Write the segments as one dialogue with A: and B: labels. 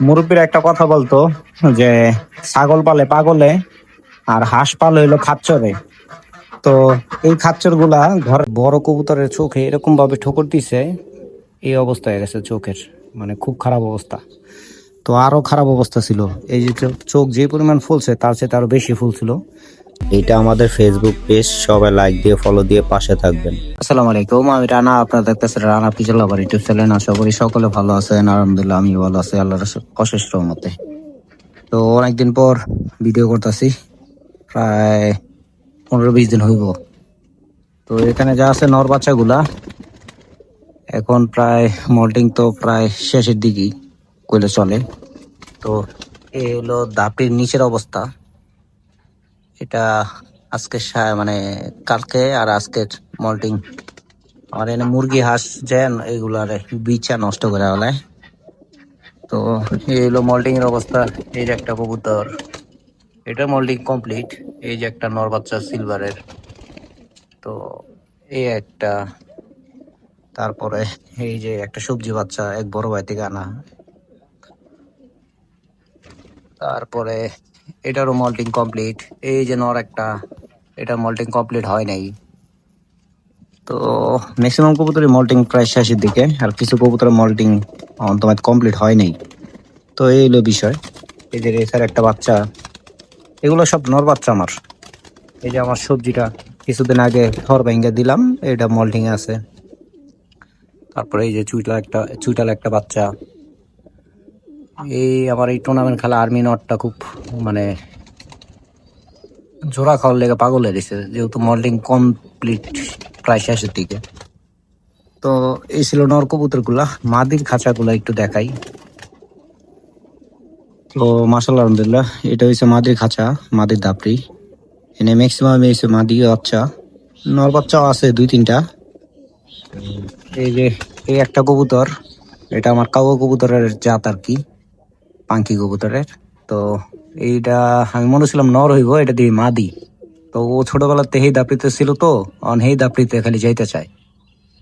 A: মুরব্বীরা একটা কথা বলতো যে, ছাগল পালে পাগলে আর হাঁস পালে হইল খাচ্চরে। তো এই খাচ্চরগুলা ঘর বড় কবুতরের চোখে এরকম ভাবে ঠোকর দিছে, এই অবস্থা হয়ে গেছে চোখের মানে খুব খারাপ অবস্থা। তো আরও খারাপ অবস্থা ছিল। এই যে চোখ- যে পরিমাণ ফুলছে, তার চেয়ে আরও বেশি ফুলছিল।
B: এটা আমাদের ফেসবুক পেজ সবাই লাইক দিয়ে ফলো দিয়ে পাশে থাকবেন।
A: আসসালামু আলাইকুম, আমি রানা, আপনারা দেখতেছেন রানা পিছল আবার ইউটিউব চ্যানেল। আশা করি সকলে ভালো আছেন, আলহামদুলিল্লাহ আমি ভালো আছি, আল্লাহর অশেষ রহমতে। তো অনেকদিন পর ভিডিও করতেছি, প্রায় পনেরো বিশ দিন হইব। তো এখানে যা আছে নর বাচ্চাগুলা, এখন প্রায় মল্টিং তো প্রায় শেষের দিকেই কইলে চলে। তো এই হলো দাপটির নিচের অবস্থা। এটা আজকে মানে কালকে আর আজকের মল্টিং। আর এনে মুরগি হাঁস যেন এগুলার বিছা নষ্ট করে হলে তো এই হলো মল্টিং এর অবস্থা, এই যে একটা কবুতর। এটা মল্টিং কমপ্লিট, এই যে একটা নর বাচ্চা সিলভারের। তো এই একটা, তারপরে এই যে একটা সবজি বাচ্চা, এক বড় ভাই থেকে আনা। তারপরে এটারও মল্টিং কমপ্লিট এই যে নর একটা এটা মল্টিং কমপ্লিট হয় নাই। তো ম্যাক্সিমাম কবুতরের মল্টিং প্রায় শেষের দিকে, আর কিছু কবুতরের মল্টিং তোমার কমপ্লিট হয় নাই। তো এই হলো বিষয়। এই যে রেসার একটা বাচ্চা, এগুলো সব নর বাচ্চা আমার। এই যে আমার সবজিটা, কিছুদিন আগে থর ভেঙে দিলাম, এটা মল্টিং আছে। তারপরে এই যে চুইটাল একটা চুইটাল একটা বাচ্চা। এই আমার এই টুর্নামেন্ট খেলা আর্মি নটটা খুব মানে জোড়া খাওয়ার লেগে পাগল হয়ে গেছে, যেহেতু মল্টিং কমপ্লিট প্রায় শেষের দিকে। তো এই ছিল নর কবুতরগুলা মাদির খাঁচা গুলা একটু দেখাই। তো মাসাল আলহামদুলিল্লাহ, এটা হচ্ছে মাদির খাঁচা, মাদির দাপড়ি। এনে ম্যাক্সিমাম এসে মাদি বাচ্চা। নর বাচ্চাও আছে দুই তিনটা। এই যে, এই একটা কবুতর, এটা আমার কাউ কবুতরের জাত আর কি। পাঙ্কি কবুতরের। তো এইটা আমি মনে ছিলাম নর হইব, এটা দিয়ে মাদি। তো ও ছোটবেলাতে হেই দাপড়িতে ছিল তো, অন হেই দাপড়িতে খালি যাইতে চায়।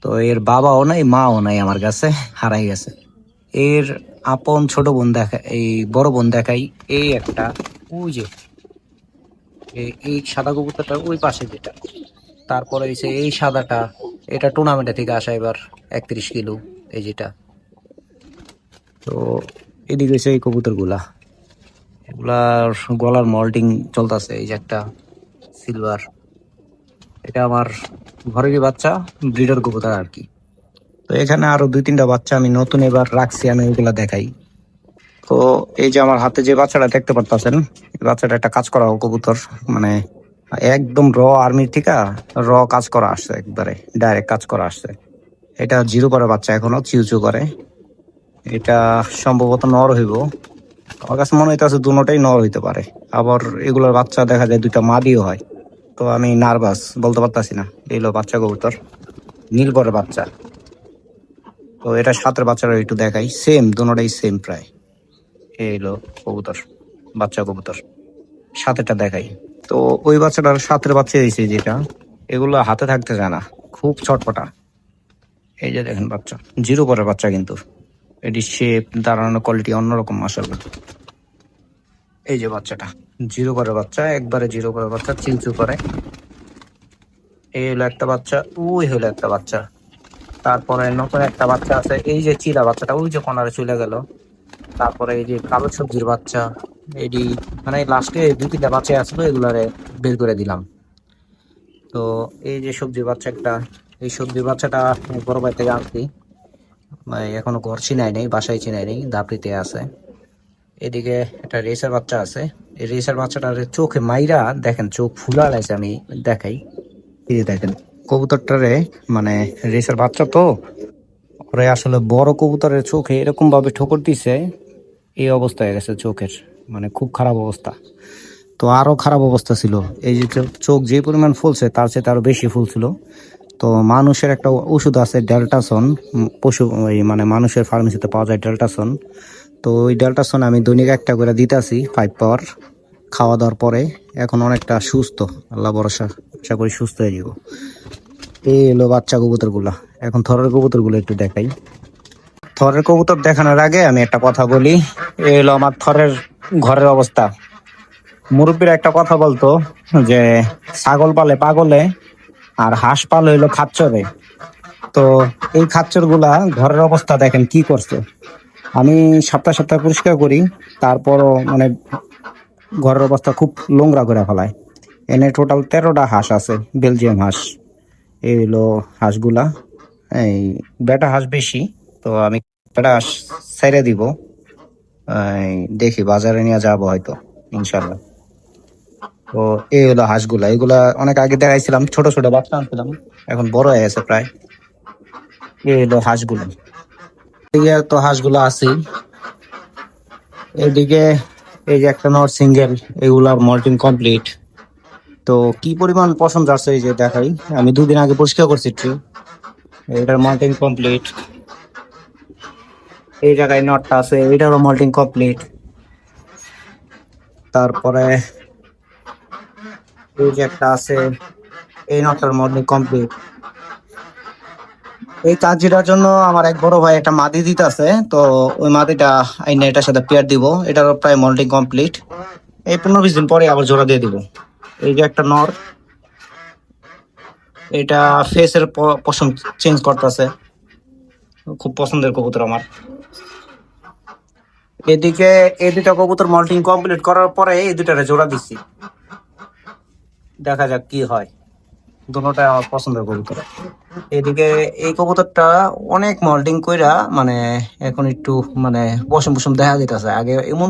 A: তো এর বাবাও নাই, মাও নাই আমার কাছে, হারাই গেছে। এর আপন ছোট বোন দেখা, এই বড় বোন দেখাই, এই একটা, ওই যে, এই- সাদা কবুতরটা ওই পাশে যেটা। তারপরে হচ্ছে এই সাদাটা, এটা টুর্নামেন্টে থেকে আসা এবার একত্রিশ কিলো, এই যেটা। তো এদিকে এই কবুতরগুলা। এগুলার গলার মল্টিং চলতেছে, এই যে একটা সিলভার এটা আমার ঘরেরই বাচ্চা ব্রিডার কবুতর আর কি। তো এখানে আরও দুই তিনটা বাচ্চা আমি নতুন এবার রাখছি, আমি ওইগুলা দেখাই। তো এই যে আমার হাতে যে বাচ্চাটা দেখতে পারতেছেন বাচ্চাটা একটা কাজ করা কবুতর মানে একদম র আর্মির ঠিকা, র কাজ করা আসছে একবারে ডাইরেক্ট কাজ করা আসছে। এটা জিরো করে বাচ্চা এখনও চিউচু করে। এটা সম্ভবত নর হইব। আমার কাছে মনে হইতেছে দুটোটাই নর হইতে পারে। আবার এগুলোর বাচ্চা দেখা যায় দুইটা মাদিও হয়। তো আমি নার্ভাস, বলতে পারতাছি না। এইলো বাচ্চা কবুতর নীলবরের বাচ্চা। তো এটা সাতের বাচ্চারা একটু দেখাই। সেম দুটোটাই সেম প্রায়। এইলো কবুতর, বাচ্চা কবুতর। সাথেটা দেখাই। তো ওই বাচ্চাটার সাতের বাচ্চা হয়েছে যেটা, এগুলো হাতে থাকতে চায় না। খুব ছটপটা। এই যে দেখেন বাচ্চা, জিরো পরের বাচ্চা কিন্তু। এটি শেপ দাঁড়ানোর কোয়ালিটি অন্যরকম মাসাল্লাহ এই যে বাচ্চাটা জিরো করে বাচ্চা, একবারে জিরো করে বাচ্চা, চিলচু করে। এই হলো একটা বাচ্চা, ওই হলো একটা বাচ্চা। তারপরে নতুন একটা বাচ্চা আছে, এই যে চিলা বাচ্চাটা, ওই যে কনারে চলে গেল। তারপরে এই যে কালো সবজির বাচ্চা, এটি মানে লাস্টে দুই তিনটা বাচ্চা আসলো এগুলারে বের করে দিলাম। তো এই যে সবজির বাচ্চা একটা, এই সবজির বাচ্চাটা বড় থেকে আনছি। এখনও ঘর চিনাই নেই বাসায় চিনাই নেই দাপড়িতে আছে। এদিকে একটা রেসার বাচ্চা আছে। এই রেসার বাচ্চাটার চোখে মাইরা, দেখেন চোখ ফুলা লাইছে আমি দেখাই। দেখেন, কবুতরটারে মানে রেসার বাচ্চা তো, ওরে আসলে বড় কবুতরের চোখে এরকম ভাবে ঠোকর দিছে, এই অবস্থা হয়ে গেছে চোখের মানে খুব খারাপ অবস্থা। তো আরও খারাপ অবস্থা ছিল। এই যে চোখ- চোখ যে পরিমাণ ফুলছে, তার চেয়ে আরও বেশি ফুলছিল। তো মানুষের একটা ওষুধ আছে ডেল্টাসন পশু, ওই মানে মানুষের ফার্মেসিতে পাওয়া যায় ডেল্টাসন। তো ওই ডেল্টাসন আমি দৈনিক একটা করে দিতেছি ফাইভ পাওয়ার খাওয়া দাওয়ার পরে। এখন অনেকটা সুস্থ, আল্লাহ ভরসা, আশা করি সুস্থ হয়ে যাব। এই এলো বাচ্চা কবুতরগুলা এখন থরের কবুতরগুলো একটু দেখাই। থরের কবুতর দেখানোর আগে আমি একটা কথা বলি, এই হলো আমার থরের ঘরের অবস্থা। মুরব্বীরা একটা কথা বলতো যে, ছাগল পালে পাগলে আর হাঁস পালে হইল খাচ্চরে। তো এই খাচ্চরগুলা ঘরের অবস্থা দেখেন কি করছে। আমি সপ্তাহ সপ্তাহ পরিষ্কার করি, তারপরও মানে ঘরের অবস্থা খুব নোংরা করে ফেলায়। এনে টোটাল তেরোটা হাঁস আছে, বেলজিয়াম হাঁস। এই হলো হাঁসগুলা। এই বেটা হাঁস বেশি, তো আমি বেটা হাঁস ছেড়ে দিব। দেখি বাজারে নিয়ে যাব হয়তো, ইনশাল্লাহ। তো এই হলো হাঁসগুলা। এগুলা অনেক আগে দেখাইছিলাম, ছোট ছোট, বাচ্চা আনছিলাম, এখন বড় হয়ে গেছে প্রায়। এই হলো হাঁসগুলো। এদিকে তো হাঁসগুলো আছেই এদিকে এই যে একটা নট সিঙ্গেল এগুলার মল্টিং কমপ্লিট। তো কি পরিমাণ পছন্দ আছে এই যে দেখাই। আমি দুদিন আগে পরিষ্কার করছি একটু। এটার মল্টিং কমপ্লিট। এই জায়গায় নটটা আছে, এটারও মল্টিং কমপ্লিট। তারপরে এই যে একটা আছে, এই নটার মল্টিং কমপ্লিট এই কাজটার জন্য আমার এক বড় ভাই একটা মাদি দিতে আছে তো ওই মাদিটা আইনে এটার সাথে পেয়ার দিব এটারও প্রায় মল্টিং কমপ্লিট এই পনেরো বিশ দিন পরে আবার জোড়া দিয়ে দিব। এই যে একটা নর, এটা ফেসের পশম চেঞ্জ করতেছে। খুব পছন্দের কবুতর আমার। এদিকে, এই দুটা কবুতর মল্টিং কমপ্লিট করার পরে এই দুটারে জোড়া দিচ্ছি। দেখা যাক কি হয়। দুটোটা আমার পছন্দের কবুতর। এদিকে এই কবুতরটা অনেক মল্টিং কইরা মানে এখন একটু মানে পশম বসম দেখা যেতেছে আগে এমন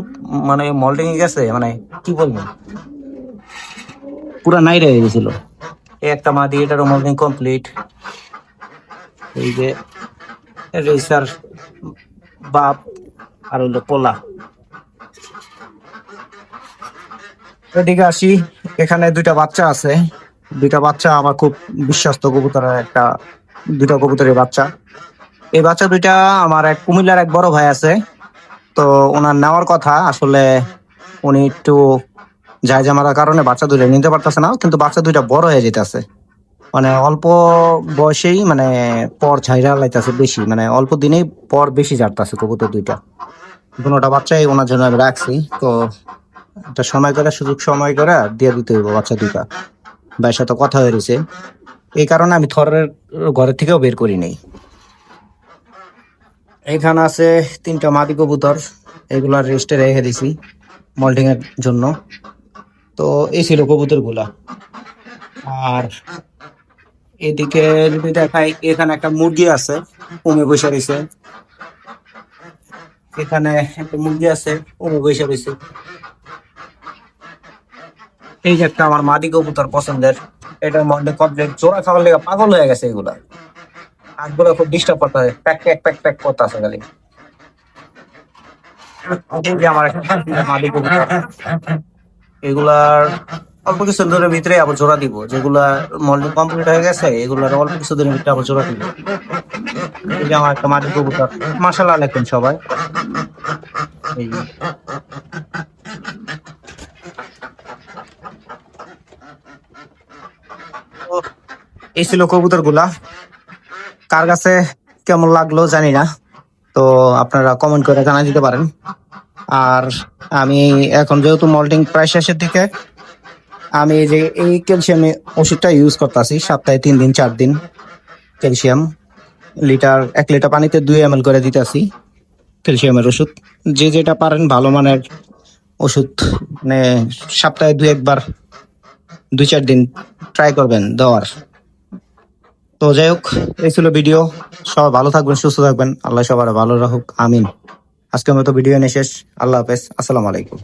A: মানে মল্টিং গেছে মানে কি বলব? পুরা নাই রয়ে গেছিল। এই একটা মাদি এটারও মল্টিং কমপ্লিট এই যে রেসার বাপ, আর হইল পোলা। এদিকে আসি। এখানে দুইটা বাচ্চা আছে। দুইটা বাচ্চা আমার খুব বিশ্বস্ত কবুতরের একটা, দুইটা কবুতরের বাচ্চা। এই বাচ্চা দুইটা আমার এক কুমিল্লার এক বড় ভাই আছে। তো ওনার নেওয়ার কথা, আসলে উনি একটু যায় জামার কারণে বাচ্চা দুইটা নিতে পারতেছে না, কিন্তু বাচ্চা দুইটা বড় হয়ে যেতেছে। মানে অল্প বয়সেই মানে পর ছাইরা লাইতেছে বেশি মানে অল্প দিনেই পর বেশি জারতাছে কবুতর দুইটা। দুটা বাচ্চাই ওনার জন্য আমি রাখছি, তো একটা সময় করে, সুযোগ সময় করে দিয়ে দিতে হইব বাচ্চা দুইটা। ভাইয়ের সাথে কথা হয়ে রয়েছে এই কারণে আমি থরের ঘরের থেকেও বের করি নেই। এখানে আছে তিনটা মাদি কবুতর এগুলার রেস্টে রেখে দিছি মল্টিং এর জন্য। তো এই ছিল কবুতরগুলা আর এদিকে যদি দেখাই, এখানে একটা মুরগি আছে, উমে বসে রয়েছে। এখানে একটা মুরগি আছে, উমে বসে রয়েছে। এই যে একটা আমার মাদি কবুতর পছন্দের এটার মধ্যে কমপ্লিট জোড়া খাওয়ার লেগে পাগল হয়ে গেছে এগুলা। হাতগুলো খুব ডিস্টার্ব করতে হয়, প্যাক প্যাক প্যাক প্যাক করতে আছে খালি। আমার মাদি কবুতর। এগুলার অল্প কিছু দিনের ভিতরে আবার জোড়া দিব, যেগুলা মল্টি কমপ্লিট হয়ে গেছে, এগুলার অল্প কিছু দিনের ভিতরে আবার জোড়া দিব। এই যে আমার একটা মাদি কবুতর মাসাল্লাহ আলাইকুম সবাই। এই যে। তো এই ছিল কবুতরগুলা। কার কাছে কেমন লাগল জানি না। তো আপনারা কমেন্ট করে জানা দিতে পারেন। আর আমি এখন যেহেতু মল্টিং প্রায় শেষের দিকে, আমি যে এই ক্যালসিয়াম ওষুধটা ইউজ করতেছি, সপ্তাহে তিন দিন, চার দিন ক্যালসিয়াম লিটার, এক লিটার পানিতে দুই এম করে দিতেছি ক্যালসিয়ামের ওষুধ। যে যেটা পারেন ভালো মানের ওষুধ মানে সপ্তাহে দুই একবার, দুই চার দিন ট্রাই করবেন, দেওয়ার। তো যাই হোক, এই ছিল ভিডিও। সবাই ভালো থাকবেন, সুস্থ থাকবেন। আল্লাহ সবার ভালো রাখুক, আমিন। আজকের মতো ভিডিও এনে শেষ। আল্লাহ হাফেজ। আসসালামু আলাইকুম।